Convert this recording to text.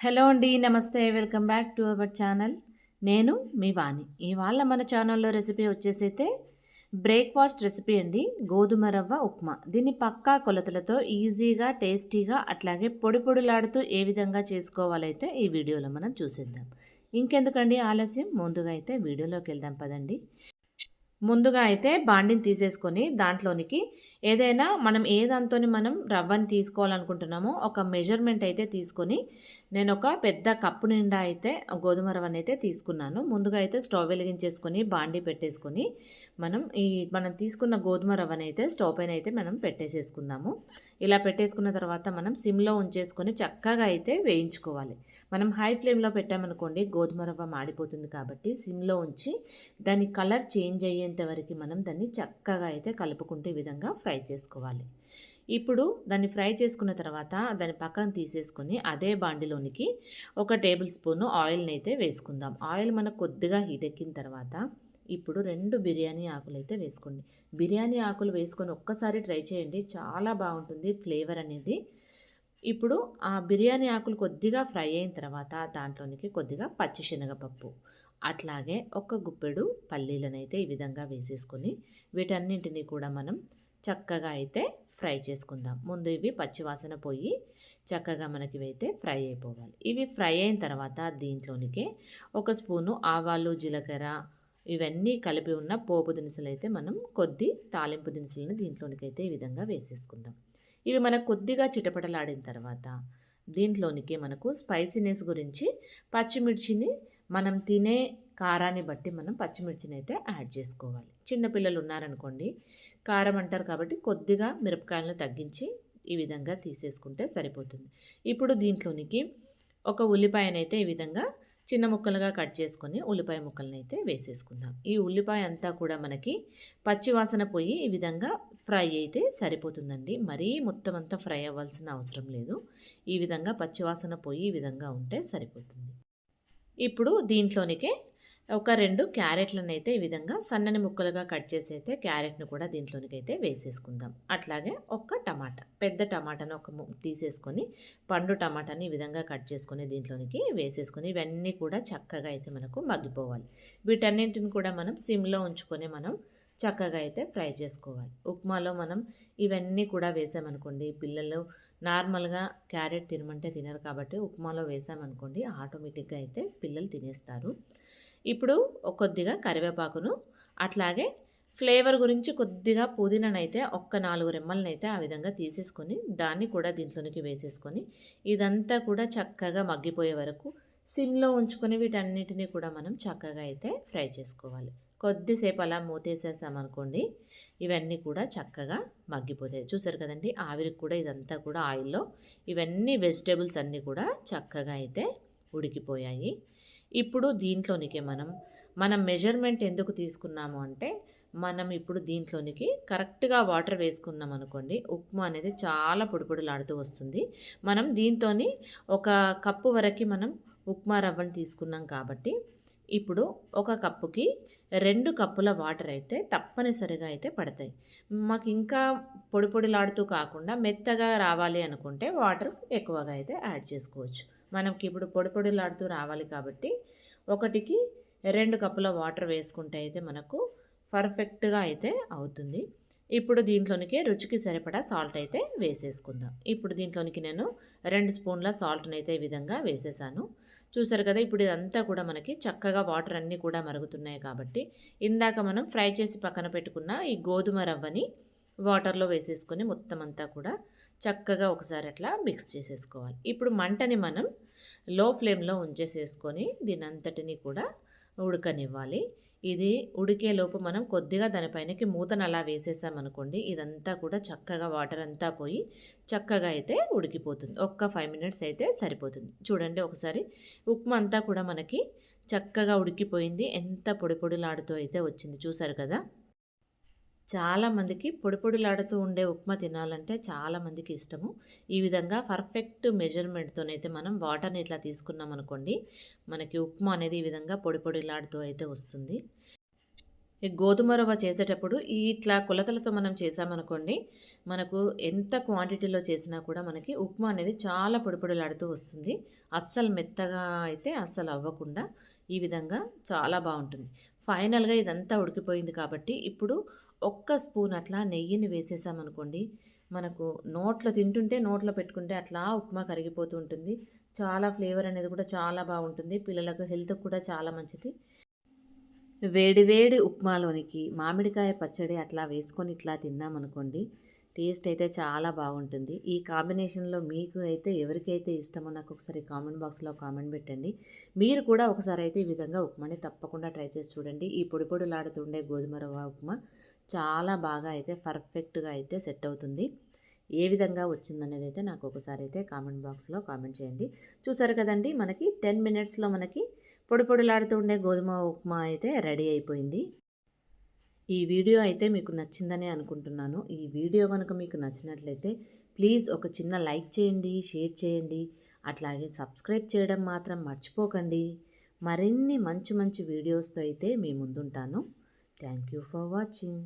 Hello అండి నమస్తే. Welcome back to our channel. నేను మీ వాణి. ఇవాళ మన ఛానల్లో రెసిపీ వచ్చేసి అయితే బ్రేక్ఫాస్ట్ రెసిపీ అండి. గోధుమ రవ్వ ఉప్మా. దీన్ని పక్కా కొలతలతో ఈజీగా టేస్టీగా అట్లాగే పొడి పొడిలాడుతూ ఏ విధంగా చేసుకోవాలైతే ఈ వీడియోలో మనం చూసేద్దాం. ఇంకెందుకండి ఆలస్యం? ముందుగా అయితే వీడియోలోకి వెళ్దాం పదండి. ముందుగా అయితే బాండిని తీసేసుకొని దాంట్లోనికి ఏదైనా మనం ఏ దాంతో మనం రవ్వని తీసుకోవాలనుకుంటున్నామో ఒక మెజర్మెంట్ అయితే తీసుకొని నేను ఒక పెద్ద కప్పు నిండా అయితే గోధుమ రవ్వని అయితే తీసుకున్నాను. ముందుగా అయితే స్టవ్ వెలిగించేసుకొని బాండి పెట్టేసుకొని మనం ఈ మనం తీసుకున్న గోధుమ రవ్వని అయితే స్టవ్ పైన అయితే మనం పెట్టేసేసుకుందాము. ఇలా పెట్టేసుకున్న తర్వాత మనం సిమ్లో ఉంచేసుకొని చక్కగా అయితే వేయించుకోవాలి. మనం హై ఫ్లేమ్లో పెట్టామనుకోండి గోధుమ రవ్వ మాడిపోతుంది కాబట్టి సిమ్లో ఉంచి దాని కలర్ చేంజ్ అయ్యేంత వరకు మనం దాన్ని చక్కగా అయితే కలుపుకుంటే విధంగా ఫ్రై చేసుకోవాలి. ఇప్పుడు దాన్ని ఫ్రై చేసుకున్న తర్వాత దాన్ని పక్కన తీసేసుకొని అదే బాండిలోనికి ఒక టేబుల్ స్పూన్ ఆయిల్ని అయితే వేసుకుందాం. ఆయిల్ మనకు కొద్దిగా హీట్ ఎక్కిన తర్వాత ఇప్పుడు రెండు బిర్యానీ ఆకులు అయితే వేసుకోండి. బిర్యానీ ఆకులు వేసుకొని ఒక్కసారి ట్రై చేయండి. చాలా బాగుంటుంది ఫ్లేవర్ అనేది. ఇప్పుడు ఆ బిర్యానీ ఆకులు కొద్దిగా ఫ్రై అయిన తర్వాత దాంట్లోనికి కొద్దిగా పచ్చిశనగపప్పు అట్లాగే ఒక గుప్పెడు పల్లీలను అయితే ఈ విధంగా వేసేసుకొని వీటన్నింటినీ కూడా మనం చక్కగా అయితే ఫ్రై చేసుకుందాం. ముందు ఇవి పచ్చివాసన పోయి చక్కగా మనకి ఇవైతే ఫ్రై అయిపోవాలి. ఇవి ఫ్రై అయిన తర్వాత దీంట్లోనికే ఒక స్పూను ఆవాలు జీలకర్ర ఇవన్నీ కలిపి ఉన్న పోపు దినుసులు అయితే మనం కొద్ది తాలింపు దినుసులను దీంట్లోనికి అయితే ఈ విధంగా వేసేసుకుందాం. ఇవి మనకు కొద్దిగా చిటపటలాడిన తర్వాత దీంట్లోనికి మనకు స్పైసీనెస్ గురించి పచ్చిమిర్చిని మనం తినే కారాన్ని బట్టి మనం పచ్చిమిర్చిని అయితే యాడ్ చేసుకోవాలి. చిన్నపిల్లలు ఉన్నారనుకోండి కారం అంటారు కాబట్టి కొద్దిగా మిరపకాయలను తగ్గించి ఈ విధంగా తీసేసుకుంటే సరిపోతుంది. ఇప్పుడు దీంట్లోనికి ఒక ఉల్లిపాయనైతే ఈ విధంగా చిన్న ముక్కలుగా కట్ చేసుకొని ఉల్లిపాయ ముక్కలను అయితే వేసేసుకుందాం. ఈ ఉల్లిపాయ అంతా కూడా మనకి పచ్చివాసన పోయి ఈ విధంగా ఫ్రై అయితే సరిపోతుందండి. మరీ మొత్తం అంతా ఫ్రై అవ్వాల్సిన అవసరం లేదు. ఈ విధంగా పచ్చివాసన పోయి ఈ విధంగా ఉంటే సరిపోతుంది. ఇప్పుడు దీంట్లోనికే ఒక రెండు క్యారెట్లను అయితే ఈ విధంగా సన్నని ముక్కలుగా కట్ చేసి అయితే క్యారెట్ను కూడా దీంట్లోనికి అయితే వేసేసుకుందాం. అట్లాగే ఒక్క టమాటా పెద్ద టమాటాను ఒక తీసేసుకొని పండు టమాటాని ఈ విధంగా కట్ చేసుకొని దీంట్లోనికి వేసేసుకొని ఇవన్నీ కూడా చక్కగా అయితే మనకు మగ్గిపోవాలి. వీటన్నింటిని కూడా మనం సిమ్లో ఉంచుకొని మనం చక్కగా అయితే ఫ్రై చేసుకోవాలి. ఉప్మాలో మనం ఇవన్నీ కూడా వేసామనుకోండి పిల్లలు నార్మల్గా క్యారెట్ తినమంటే తినరు కాబట్టి ఉప్మాలో వేసామనుకోండి ఆటోమేటిక్గా అయితే పిల్లలు తినేస్తారు. ఇప్పుడు కొద్దిగా కరివేపాకును అట్లాగే ఫ్లేవర్ గురించి కొద్దిగా పుదీనానైతే ఒక్క నాలుగు రెమ్మలనైతే ఆ విధంగా తీసేసుకొని దాన్ని కూడా దీంట్లోనికి వేసేసుకొని ఇదంతా కూడా చక్కగా మగ్గిపోయే వరకు సిమ్లో ఉంచుకొని వీటన్నిటిని కూడా మనం చక్కగా అయితే ఫ్రై చేసుకోవాలి. కొద్దిసేపు అలా మూతేసేసామనుకోండి ఇవన్నీ కూడా చక్కగా మగ్గిపోతాయి. చూసారు కదండి ఆవిరికి కూడా ఇదంతా కూడా ఆయిల్లో ఇవన్నీ వెజిటేబుల్స్ అన్నీ కూడా చక్కగా అయితే ఉడికిపోయాయి. ఇప్పుడు దీంట్లోనికి మనం మనం మెజర్మెంట్ ఎందుకు తీసుకున్నాము అంటే మనం ఇప్పుడు దీంట్లోనికి కరెక్ట్గా వాటర్ వేసుకున్నాం అనుకోండి ఉప్మా అనేది చాలా పొడిపొడిలాడుతూ వస్తుంది. మనం దీంతో ఒక కప్పు వరకు మనం ఉప్మా రవ్వని తీసుకున్నాం కాబట్టి ఇప్పుడు ఒక కప్పుకి రెండు కప్పుల వాటర్ అయితే తప్పనిసరిగా అయితే పడతాయి. మాకు ఇంకా పొడి పొడిలాడుతూ కాకుండా మెత్తగా రావాలి అనుకుంటే వాటర్ ఎక్కువగా అయితే యాడ్ చేసుకోవచ్చు. మనకి ఇప్పుడు పొడి పొడిలాడుతూ రావాలి కాబట్టి ఒకటికి రెండు కప్పుల వాటర్ వేసుకుంటే అయితే మనకు పర్ఫెక్ట్గా అయితే అవుతుంది. ఇప్పుడు దీంట్లోనికి రుచికి సరిపడా సాల్ట్ అయితే వేసేసుకుందాం. ఇప్పుడు దీంట్లోనికి నేను రెండు స్పూన్ల సాల్ట్ని అయితే ఈ విధంగా వేసేసాను. చూసారు కదా ఇప్పుడు ఇదంతా కూడా మనకి చక్కగా వాటర్ అన్నీ కూడా మరుగుతున్నాయి కాబట్టి ఇందాక మనం ఫ్రై చేసి పక్కన పెట్టుకున్న ఈ గోధుమ రవ్వని వాటర్లో వేసేసుకొని మొత్తం అంతా కూడా చక్కగా ఒకసారి అట్లా మిక్స్ చేసేసుకోవాలి. ఇప్పుడు మంటని మనం లో ఫ్లేమ్లో ఉంచేసేసుకొని దీని అంతటిని కూడా ఉడకనివ్వాలి. ఇది ఉడికేలోపు మనం కొద్దిగా దానిపైనకి మూతను అలా వేసేసామనుకోండి ఇదంతా కూడా చక్కగా వాటర్ అంతా పోయి చక్కగా అయితే ఉడికిపోతుంది. ఒక్క ఫైవ్ మినిట్స్ అయితే సరిపోతుంది. చూడండి ఒకసారి ఉప్మా అంతా కూడా మనకి చక్కగా ఉడికిపోయింది. ఎంత పొడి పొడిలాడుతూ అయితే వచ్చింది చూసారు కదా? చాలామందికి పొడి పొడిలాడుతూ ఉండే ఉప్మా తినాలంటే చాలామందికి ఇష్టము. ఈ విధంగా పర్ఫెక్ట్ మెజర్మెంట్తోనైతే మనం వాటర్ని ఇట్లా తీసుకున్నాం అనుకోండి మనకి ఉప్మా అనేది ఈ విధంగా పొడి పొడిలాడుతూ అయితే వస్తుంది. ఈ గోధుమ రవ్వ చేసేటప్పుడు ఈ ఇట్లా కొలతలతో మనం చేసామనుకోండి మనకు ఎంత క్వాంటిటీలో చేసినా కూడా మనకి ఉప్మా అనేది చాలా పొడిపొడిలాడుతూ వస్తుంది. అస్సలు మెత్తగా అయితే అస్సలు అవ్వకుండా ఈ విధంగా చాలా బాగుంటుంది. ఫైనల్గా ఇదంతా ఉడికిపోయింది కాబట్టి ఇప్పుడు ఒక్క స్పూన్ అట్లా నెయ్యిని వేసేసామనుకోండి మనకు నోట్లో తింటుంటే నోట్లో పెట్టుకుంటే అట్లా ఉప్మా కరిగిపోతూ ఉంటుంది. చాలా ఫ్లేవర్ అనేది కూడా చాలా బాగుంటుంది. పిల్లలకు హెల్త్ కూడా చాలా మంచిది. వేడి వేడి ఉప్మాలోనికి మామిడికాయ పచ్చడి అట్లా వేసుకొని ఇట్లా తిన్నామనుకోండి టేస్ట్ అయితే చాలా బాగుంటుంది. ఈ కాంబినేషన్లో మీకు అయితే ఎవరికైతే ఇష్టమో నాకు ఒకసారి కామెంట్ బాక్స్లో కామెంట్ పెట్టండి. మీరు కూడా ఒకసారి అయితే ఈ విధంగా ఉప్మాని తప్పకుండా ట్రై చేసి చూడండి. ఈ పొడి పొడిలాడుతుండే గోధుమ రవ్వ ఉప్మా చాలా బాగా అయితే పర్ఫెక్ట్గా అయితే సెట్ అవుతుంది ఏ విధంగా వచ్చిందనేది అయితే నాకు ఒకసారి అయితే కామెంట్ బాక్స్లో కామెంట్ చేయండి. చూసారు కదండి మనకి టెన్ మినిట్స్లో మనకి పొడి పొడిలాడుతూ ఉండే గోధుమ ఉప్మా అయితే రెడీ అయిపోయింది. ఈ వీడియో అయితే మీకు నచ్చిందని అనుకుంటున్నాను. ఈ వీడియో కనుక మీకు నచ్చినట్లయితే ప్లీజ్ ఒక చిన్న లైక్ చేయండి షేర్ చేయండి. అట్లాగే సబ్స్క్రైబ్ చేయడం మాత్రం మర్చిపోకండి. మరిన్ని మంచి మంచి వీడియోస్తో అయితే మీ ముందుంటాను. Thank you for watching.